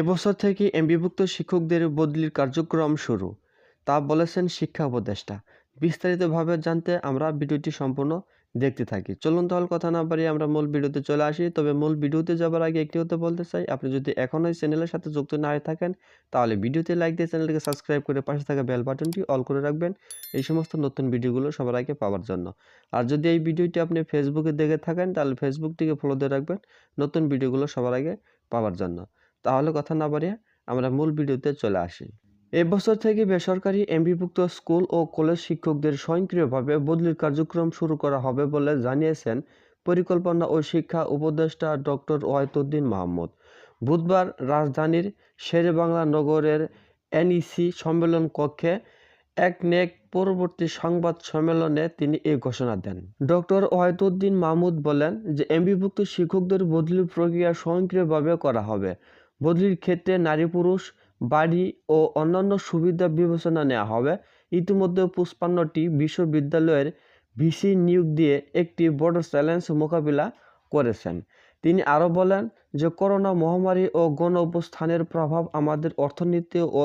এবছর থেকে এমবিভুক্ত শিক্ষকদের বদলির কার্যক্রম শুরু। তা বলেছেন শিক্ষা উপদেষ্টা। বিস্তারিতভাবে জানতে আমরা ভিডিওটি সম্পূর্ণ দেখতে থাকি। চলুন তাহলে কথা না পারি আমরা মূল ভিডিওতে চলে আসি। তবে মূল ভিডিওতে যাবার আগে একটি হতে বলতে চাই। আপনি যদি এখনও চ্যানেলের সাথে যুক্ত না হয়ে থাকেন, তাহলে ভিডিওতে লাইক দিয়ে চ্যানেলটিকে সাবস্ক্রাইব করে পাশে থাকা বেল বাটনটি অল করে রাখবেন। এই সমস্ত নতুন ভিডিওগুলো সবার আগে পাওয়ার জন্য। আর যদি এই ভিডিওটি আপনি ফেসবুকে দেখে থাকেন, তাহলে ফেসবুকটিকে ফলো দিয়ে রাখবেন। নতুন ভিডিওগুলো সবার আগে পাওয়ার জন্য। তাহলে কথা না বাড়িয়ে আমরা মূল ভিডিওতে চলে আসি। এবছর থেকে বেসরকারি এমবিভুক্ত স্কুল ও কলেজ শিক্ষকদের স্বয়ংক্রিয়ভাবে বদলির কার্যক্রম শুরু করা হবে বলে জানিয়েছেন পরিকল্পনা ও শিক্ষা উপদেষ্টা ডক্টর ওয়াহিদুদ্দিন মাহমুদ। বুধবার রাজধানীর শেরেবাংলা নগরের এনইসি সম্মেলন কক্ষে এক নেক পরবর্তী সংবাদ সম্মেলনে তিনি এই ঘোষণা দেন। ডক্টর ওয়াহিদুদ্দিন মাহমুদ বলেন যে, এমবিভুক্ত শিক্ষকদের বদলির প্রক্রিয়া স্বয়ংক্রিয়ভাবে করা হবে। বদলির ক্ষেত্রে নারী পুরুষ, বাড়ি ও অন্যান্য সুবিধা বিবেচনা নেওয়া হবে। ইতিমধ্যে পুষ্পান্নটি বিশ্ববিদ্যালয়ের ভিসি নিয়োগ দিয়ে একটি বড় চ্যালেঞ্জ মোকাবিলা করেছেন। তিনি আরও বলেন যে, করোনা মহামারী ও গণ অবস্থানের প্রভাব আমাদের অর্থনীতি ও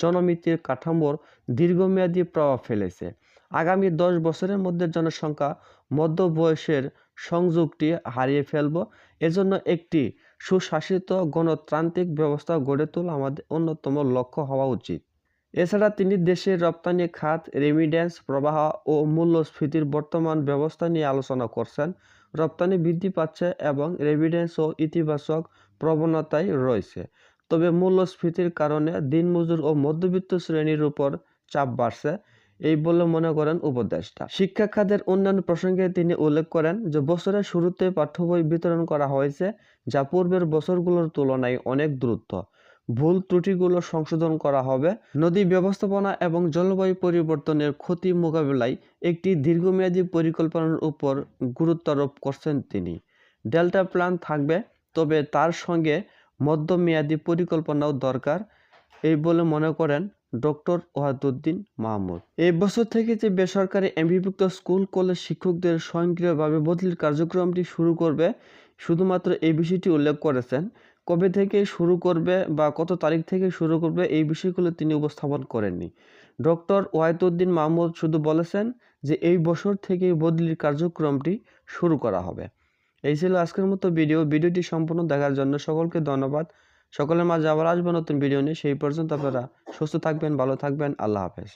জনমিতির কাঠামোর দীর্ঘমেয়াদী প্রভাব ফেলেছে। আগামী দশ বছরের মধ্যে জনসংখ্যা মধ্যবয়সের সংযোগটি হারিয়ে ফেলব। এজন্য একটি সুশাসিত গণতান্ত্রিক ব্যবস্থা গড়ে তোলা আমাদের অন্যতম লক্ষ্য হওয়া উচিত। এছাড়া তিনি দেশের রপ্তানি, খাত রেমিডেন্স প্রবাহ ও মূল্যস্ফীতির বর্তমান ব্যবস্থা নিয়ে আলোচনা করছেন। রপ্তানি বৃদ্ধি পাচ্ছে এবং রেমিডেন্স ও ইতিবাচক প্রবণতায় রয়েছে। তবে মূল্যস্ফীতির কারণে দিনমজুর ও মধ্যবিত্ত শ্রেণির উপর চাপ বাড়ছে। এই বলে মনে করেন উপদেষ্টা। শিক্ষা খাতের অন্যান্য প্রসঙ্গে তিনি উল্লেখ করেন যে, বছরের শুরুতে পাঠ্য বই বিতরণ করা হয়েছে, যা পূর্বের বছরগুলোর তুলনায় অনেক দ্রুত। ভুল ত্রুটিগুলো সংশোধন করা হবে। নদী ব্যবস্থাপনা এবং জলবায়ু পরিবর্তনের ক্ষতি মোকাবেলায় একটি দীর্ঘমেয়াদী পরিকল্পনার উপর গুরুত্বারোপ করছেন তিনি। ডেল্টা প্ল্যান থাকবে, তবে তার সঙ্গে মধ্যমেয়াদী পরিকল্পনাও দরকার। এই বলে মনে করেন ডক্টর ওয়াহিদুদ্দিন মাহমুদ। এই বছর থেকে যে বেসরকারি এমবিভুক্ত স্কুল, কলেজ শিক্ষকদের স্বয়ংক্রিয়ভাবে বদলির কার্যক্রমটি শুরু করবে শুধুমাত্র এই বিষয়টি উল্লেখ করেছেন। কবে থেকে শুরু করবে বা কত তারিখ থেকে শুরু করবে এই বিষয়গুলো তিনি উপস্থাপন করেননি। ডক্টর ওয়াহিদুদ্দিন মাহমুদ শুধু বলেছেন যে এই বছর থেকেই বদলির কার্যক্রমটি শুরু করা হবে। এই ছিল আজকের মতো ভিডিও। ভিডিওটি সম্পূর্ণ দেখার জন্য সকলকে ধন্যবাদ। সকলের মাঝে আবার আসব নতুন ভিডিও নিয়ে। সেই পর্যন্ত আপনারা সুস্থ থাকবেন, ভালো থাকবেন। আল্লাহ হাফেজ।